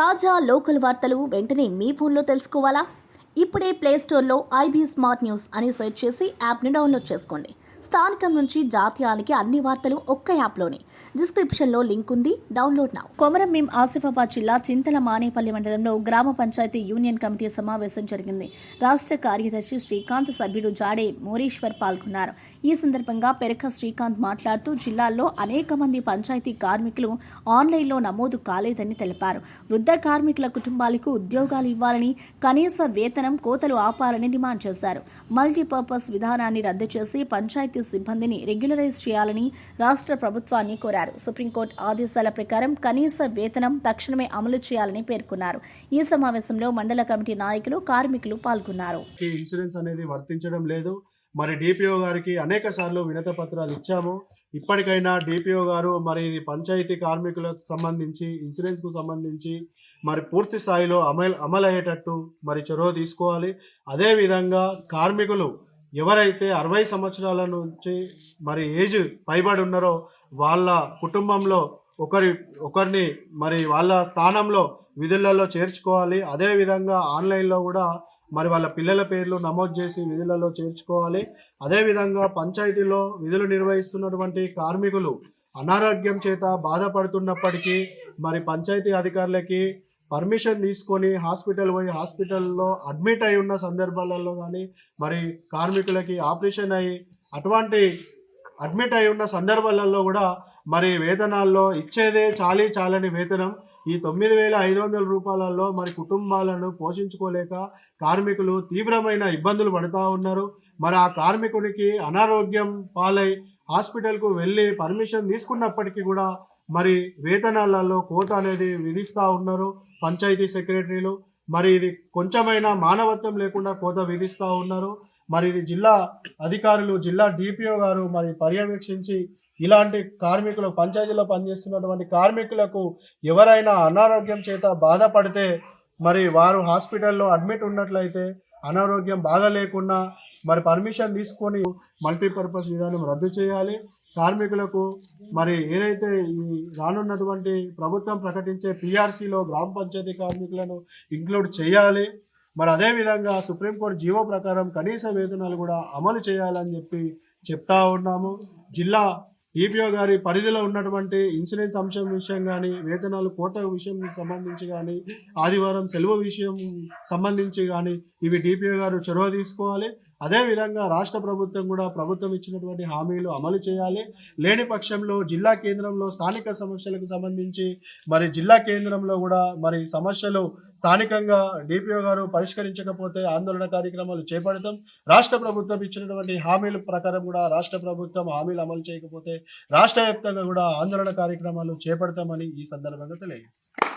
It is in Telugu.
తాజా లోకల్ వార్తలు వెంటనే మీ ఫోన్లో తెలుసుకోవాలా? ఇప్పుడే ప్లేస్టోర్లో ఐబీ స్మార్ట్ న్యూస్ అని సెర్చ్ చేసి యాప్ని డౌన్లోడ్ చేసుకోండి. స్థానికం నుంచి జాతీయానికి అన్ని వార్తలు ఒక్క యాప్లోనే. డిస్క్రిప్షన్లో లింక్ ఉంది. డౌన్లోడ్ నా. కొమరం మేం ఆసిఫాబాద్ జిల్లా చింతల మానేపల్లి మండలంలో గ్రామ పంచాయతీ యూనియన్ కమిటీ సమావేశం జరిగింది. రాష్ట్ర కార్యదర్శి శ్రీకాంత్ సభ్యుడు జాడే మోరీశ్వర్ పాల్గొన్నారు. ఈ సందర్భంగా పెరక శ్రీకాంత్ మాట్లాడుతూ జిల్లాలో అనేక మంది పంచాయతీ కార్మికులు ఆన్లైన్లో నమోదు కాలేదని తెలిపారు. వృద్ధ కార్మికుల కుటుంబాలకు ఉద్యోగాలు ఇవ్వాలని కనీస వేతనం కోతలు ఆపాలని డిమాండ్ చేశారు. మల్టీపర్పస్ విధానాన్ని రద్దు చేసి పంచాయతీ సిబ్బందిని రెగ్యులరైజ్ చేయాలని రాష్ట్ర ప్రభుత్వాన్ని కోరారు. సుప్రీంకోర్టు ఆదేశాల ప్రకారం కనీస వేతనం తక్షణమే అమలు చేయాలని పేర్కొన్నారు. ఈ సమావేశంలో మండల కమిటీ నాయకులు కార్మికులు పాల్గొన్నారు. ఇన్సూరెన్స్ అనేది వర్తించడం లేదు. మరి డిపిఓ గారికి అనేక సార్లు వినత పత్రాలు ఇచ్చాము. ఇప్పటికైనా డిపిఓ గారు మరి ఇది పంచాయతీ కార్మికులకు సంబంధించి ఇన్సూరెన్స్కు సంబంధించి మరి పూర్తి స్థాయిలో అమలు అమలయ్యేటట్టు మరి చొరవ తీసుకోవాలి. అదేవిధంగా కార్మికులు ఎవరైతే అరవై సంవత్సరాల నుంచి మరి ఏజ్ పైబడి ఉన్నారో వాళ్ళ కుటుంబంలో ఒకరి ఒకరిని మరి వాళ్ళ స్థానంలో విధులలో చేర్చుకోవాలి. అదేవిధంగా ఆన్లైన్లో కూడా మరి వాళ్ళ పిల్లల పేర్లు నమోదు చేసి విధులలో చేర్చుకోవాలి. అదేవిధంగా పంచాయతీలో విధులు నిర్వహిస్తున్నటువంటి కార్మికులు అనారోగ్యం చేత బాధపడుతున్నప్పటికీ మరి పంచాయతీ అధికారులకి పర్మిషన్ తీసుకొని హాస్పిటల్ పోయి హాస్పిటల్లో అడ్మిట్ అయి ఉన్న సందర్భాలలో కానీ మరి కార్మికులకి ఆపరేషన్ అయ్యి అటువంటి అడ్మిట్ అయి ఉన్న సందర్భాలలో కూడా మరి వేతనాల్లో ఇచ్చేదే చాలీ చాలని వేతనం. ఈ తొమ్మిది వేల ఐదు వందల రూపాయలలో మరి కుటుంబాలను పోషించుకోలేక కార్మికులు తీవ్రమైన ఇబ్బందులు పడుతూ ఉన్నారు. మరి ఆ కార్మికుడికి అనారోగ్యం పాలై హాస్పిటల్కు వెళ్ళి పర్మిషన్ తీసుకున్నప్పటికీ కూడా మరి వేతనాలలో కోత అనేది విధిస్తూ ఉన్నారు పంచాయతీ సెక్రటరీలు. మరి ఇది కొంచెమైనా మానవత్వం లేకుండా కోత విధిస్తూ ఉన్నారు. మరి ఇది జిల్లా అధికారులు జిల్లా డిపిఓ గారు మరి పర్యవేక్షించి ఇలాంటి కార్మికులు పంచాయతీలో పనిచేస్తున్నటువంటి కార్మికులకు ఎవరైనా అనారోగ్యం చేత బాధపడితే మరి వారు హాస్పిటల్లో అడ్మిట్ ఉన్నట్లయితే అనారోగ్యం బాగా లేకుండా మరి పర్మిషన్ తీసుకొని మల్టీపర్పస్ విధానం రద్దు చేయాలి. కార్మికులకు మరి ఏదైతే ఈ రానున్నటువంటి ప్రభుత్వం ప్రకటించే పిఆర్సీలో గ్రామ పంచాయతీ కార్మికులను ఇంక్లూడ్ చేయాలి. మరి అదేవిధంగా సుప్రీంకోర్టు జీవో ప్రకారం కనీస వేతనాలు కూడా అమలు చేయాలని చెప్పి చెప్తా ఉన్నాము. జిల్లా ఈపీఓ గారి పరిధిలో ఉన్నటువంటి ఇన్సూరెన్స్ అంశం విషయం కానీ వేతనాలు కోత విషయం సంబంధించి కానీ ఆదివారం సెలవు విషయం సంబంధించి కానీ ఇవి డిపిఓ గారు చొరవ తీసుకోవాలి. అదేవిధంగా రాష్ట్ర ప్రభుత్వం కూడా ప్రభుత్వం ఇచ్చినటువంటి హామీలు అమలు చేయాలి. లేని పక్షంలో జిల్లా కేంద్రంలో స్థానిక సమస్యలకు సంబంధించి మరి జిల్లా కేంద్రంలో కూడా మరి సమస్యలు స్థానికంగా డిపిఓ గారు పరిష్కరించకపోతే ఆందోళన కార్యక్రమాలు చేపడతాం. రాష్ట్ర ప్రభుత్వం ఇచ్చినటువంటి హామీల ప్రకారం కూడా రాష్ట్ర ప్రభుత్వం హామీలు అమలు చేయకపోతే రాష్ట్ర వ్యాప్తంగా కూడా ఆందోళన కార్యక్రమాలు చేపడతామని ఈ సందర్భంగా తెలియజేస్తారు